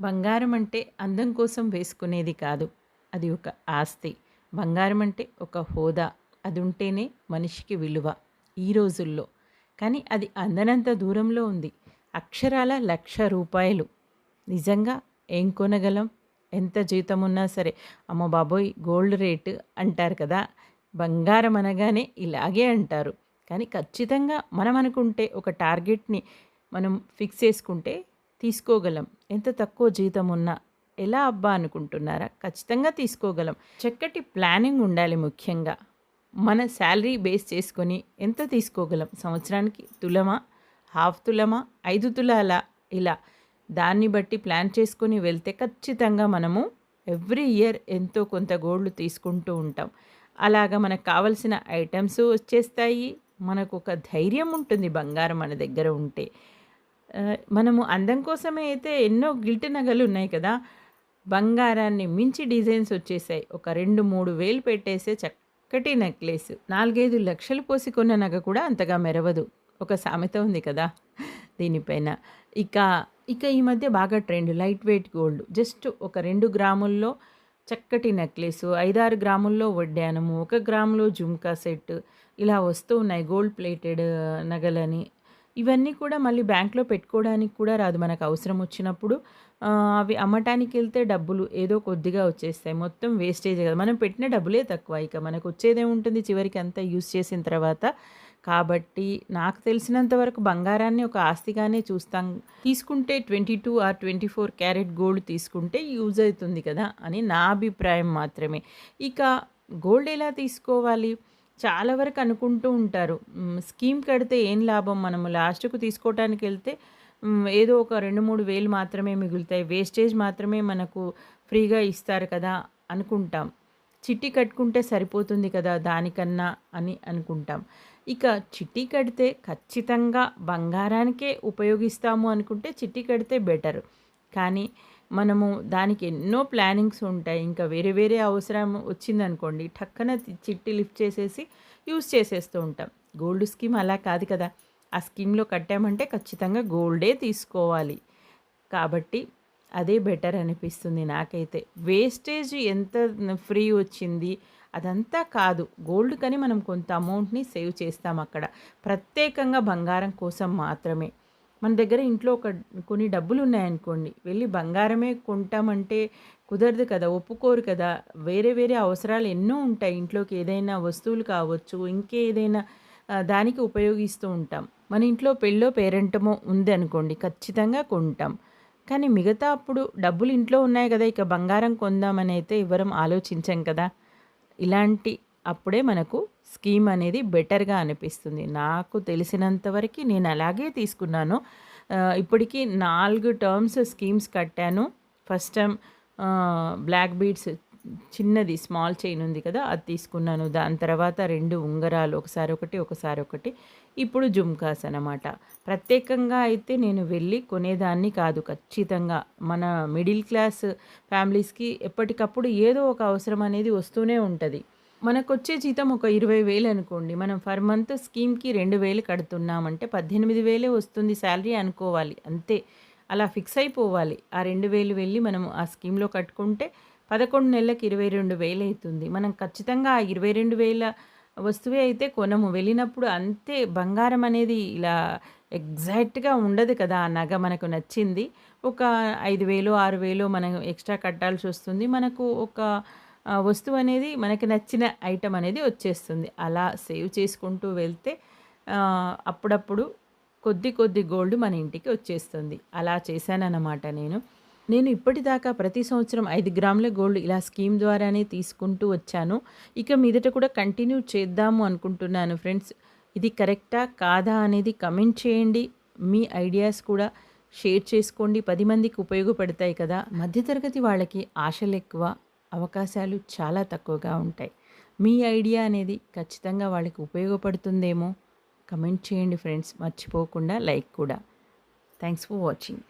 బంగారం అంటే అందం కోసం వేసుకునేది కాదు. అది ఒక ఆస్తి. బంగారం అంటే ఒక హోదా. అది ఉంటేనే మనిషికి విలువ ఈ రోజుల్లో. కానీ అది అందనంత దూరంలో ఉంది. అక్షరాల లక్ష రూపాయలు. నిజంగా ఏం కొనగలం? ఎంత జీతం ఉన్నా సరే. అమ్మ బాబోయ్ గోల్డ్ రేటు అంటారు కదా. బంగారం అనగానే ఇలాగే అంటారు. కానీ ఖచ్చితంగా మనం అనుకుంటే ఒక టార్గెట్ని మనం ఫిక్స్ చేసుకుంటే తీసుకోగలం. ఎంత తక్కువ జీతం ఉన్నా ఎలా అబ్బా అనుకుంటున్నారా? ఖచ్చితంగా తీసుకోగలం. చక్కటి ప్లానింగ్ ఉండాలి ముఖ్యంగా. మన శాలరీ బేస్ చేసుకొని ఎంత తీసుకోగలం? సంవత్సరానికి తులమా? హాఫ్ తులమా? ఐదు తులాల? ఇలా. దాన్ని బట్టి ప్లాన్ చేసుకొని వెళ్తే ఖచ్చితంగా మనము ఎవ్రీ ఇయర్ ఎంతో కొంత గోల్డ్ తీసుకుంటూ ఉంటాం. అలాగా మనకు కావలసిన ఐటమ్స్ వచ్చేస్తాయి. మనకు ఒక ధైర్యం ఉంటుంది బంగారం మన దగ్గర ఉంటే. మనము అందం కోసమే అయితే ఎన్నో గిల్ట్ నగలు ఉన్నాయి కదా. బంగారాన్ని మించి డిజైన్స్ వచ్చేసాయి. ఒక రెండు మూడు వేలు పెట్టేసే చక్కటి నెక్లెస్. నాలుగైదు లక్షలు పోసి కొన్న నగ కూడా అంతగా మెరవదు. ఒక సామెత ఉంది కదా దీనిపైన. ఇక ఇక ఈ మధ్య బాగా trend light weight gold. Just ఒక రెండు గ్రాముల్లో చక్కటి నెక్లెస్ ఐదారు గ్రాముల్లో వడ్డానము ఒక గ్రాములో జుమ్కా సెట్ ఇలా వస్తూ ఉన్నాయి గోల్డ్ ప్లేటెడ్ నగలని. ఇవన్నీ కూడా మళ్ళీ బ్యాంక్లో పెట్టుకోవడానికి కూడా రాదు మనకు అవసరం వచ్చినప్పుడు. అవి అమ్మటానికి వెళ్తే డబ్బులు ఏదో కొద్దిగా వచ్చేస్తాయి. మొత్తం వేస్టేజ్ కదా. మనం పెట్టిన డబ్బులే తక్కువ ఇక. మనకు వచ్చేదే ఉంటుంది చివరికి అంతా యూస్ చేసిన తర్వాత. కాబట్టి నాకు తెలిసినంత వరకు బంగారాన్ని ఒక ఆస్తిగానే చూస్తాం. తీసుకుంటే twenty two or twenty four carat gold తీసుకుంటే యూజ్ అవుతుంది కదా అని నా అభిప్రాయం మాత్రమే. ఇక గోల్డ్ ఎలా తీసుకోవాలి? చాలా వరకు అనుకుంటూ ఉంటారు. స్కీమ్ కడితే ఏం లాభం? మనము లాస్ట్కు తీసుకోవటానికి వెళ్తే ఏదో ఒక రెండు మూడు వేలు మాత్రమే మిగులుతాయి. వేస్టేజ్ మాత్రమే మనకు ఫ్రీగా ఇస్తారు కదా అనుకుంటాం. చిట్టి కట్టుకుంటే సరిపోతుంది కదా దానికన్నా అని అనుకుంటాం. ఇక చిట్టి కడితే ఖచ్చితంగా బంగారానికే ఉపయోగిస్తాము అనుకుంటే చిట్టి కడితే బెటర్. కానీ మనము దానికి ఎన్నో ప్లానింగ్స్ ఉంటాయి. ఇంకా వేరే వేరే అవసరం వచ్చిందనుకోండి టక్కన చిట్టి లిఫ్ట్ చేసేసి యూస్ చేసేస్తూ ఉంటాం. గోల్డ్ స్కీమ్ అలా కాదు కదా. ఆ స్కీమ్లో కట్టామంటే ఖచ్చితంగా గోల్డే తీసుకోవాలి. కాబట్టి అదే బెటర్ అనిపిస్తుంది నాకైతే. వేస్టేజ్ ఎంత ఫ్రీ వచ్చింది అదంతా కాదు. గోల్డ్ కని మనం కొంత అమౌంట్ని సేవ్ చేస్తాం అక్కడ. ప్రత్యేకంగా బంగారం కోసం మాత్రమే. మన దగ్గర ఇంట్లో ఒక కొన్ని డబ్బులు ఉన్నాయనుకోండి వెళ్ళి బంగారమే కొంటామంటే కుదరదు కదా ఒప్పుకోరు కదా. వేరే వేరే అవసరాలు ఎన్నో ఉంటాయి ఇంట్లోకి ఏదైనా వస్తువులు కావచ్చు ఇంకేదైనా దానికి ఉపయోగిస్తూ ఉంటాం. మన ఇంట్లో పెళ్ళో పేరెంటమో ఉంది అనుకోండి ఖచ్చితంగా కొంటాం. కానీ మిగతా అప్పుడు డబ్బులు ఇంట్లో ఉన్నాయి కదా ఇక బంగారం కొందామని అయితే ఎవరం ఆలోచించాం కదా. ఇలాంటి అప్పుడే మనకు స్కీమ్ అనేది బెటర్గా అనిపిస్తుంది. నాకు తెలిసినంత వరకు నేను అలాగే తీసుకున్నాను. ఇప్పటికీ నాలుగు టర్మ్స్ స్కీమ్స్ కట్టాను. ఫస్ట్ టైం బ్లాక్ బీడ్స్ చిన్నది స్మాల్ చైన్ ఉంది కదా అది తీసుకున్నాను. దాని తర్వాత రెండు ఉంగరాలు ఒకసారి ఒకటి ఒకసారి ఒకటి. ఇప్పుడు జుమ్కాస్ అనమాట ప్రత్యేకంగా అయితే నేను వెళ్ళి కొనేదాన్ని కాదు ఖచ్చితంగా. మన మిడిల్ క్లాస్ ఫ్యామిలీస్కి ఎప్పటికప్పుడు ఏదో ఒక అవసరం అనేది వస్తూనే ఉంటుంది. మనకు వచ్చే జీతం ఒక ఇరవై వేలు అనుకోండి. మనం ఫర్ మంత్ స్కీమ్కి రెండు వేలు కడుతున్నామంటే పద్దెనిమిది వేలే వస్తుంది శాలరీ అనుకోవాలి. అంతే. అలా ఫిక్స్ అయిపోవాలి. ఆ రెండు వేలు వెళ్ళి మనం ఆ స్కీమ్లో కట్టుకుంటే పదకొండు నెలలకు ఇరవై రెండు వేలు అవుతుంది. మనం ఖచ్చితంగా ఆ ఇరవై రెండు వేల వస్తువే అయితే కొనము. వెళ్ళినప్పుడు అంతే బంగారం అనేది ఇలా ఎగ్జాక్ట్గా ఉండదు కదా ఆ నగ మనకు నచ్చింది. ఒక ఐదు వేలు ఆరు వేలు మనం ఎక్స్ట్రా కట్టాల్సి వస్తుంది. మనకు ఒక వస్తువు అనేది మనకి నచ్చిన ఐటెం అనేది వచ్చేస్తుంది. అలా సేవ్ చేసుకుంటూ వెళ్తే అప్పుడప్పుడు కొద్ది కొద్ది గోల్డ్ మన ఇంటికి వచ్చేస్తుంది. అలా చేశానన్నమాట నేను. నేను ఇప్పటిదాకా ప్రతి సంవత్సరం ఐదు గ్రాముల గోల్డ్ ఇలా స్కీమ్ ద్వారానే తీసుకుంటూ వచ్చాను. ఇక మీదట కూడా కంటిన్యూ చేద్దాము అనుకుంటున్నాను ఫ్రెండ్స్. ఇది కరెక్టా కాదా అనేది కమెంట్ చేయండి. మీ ఐడియాస్ కూడా షేర్ చేసుకోండి. పది మందికి ఉపయోగపడతాయి కదా. మధ్యతరగతి వాళ్ళకి ఆశలు ఎక్కువ. అవకాశాలు చాలా తక్కువగా ఉంటాయి. మీ ఐడియా అనేది ఖచ్చితంగా వాళ్ళకి ఉపయోగపడుతుందేమో? కమెంట్ చేయండి ఫ్రెండ్స్. మర్చిపోకుండా లైక్ కూడా. Thanks for watching.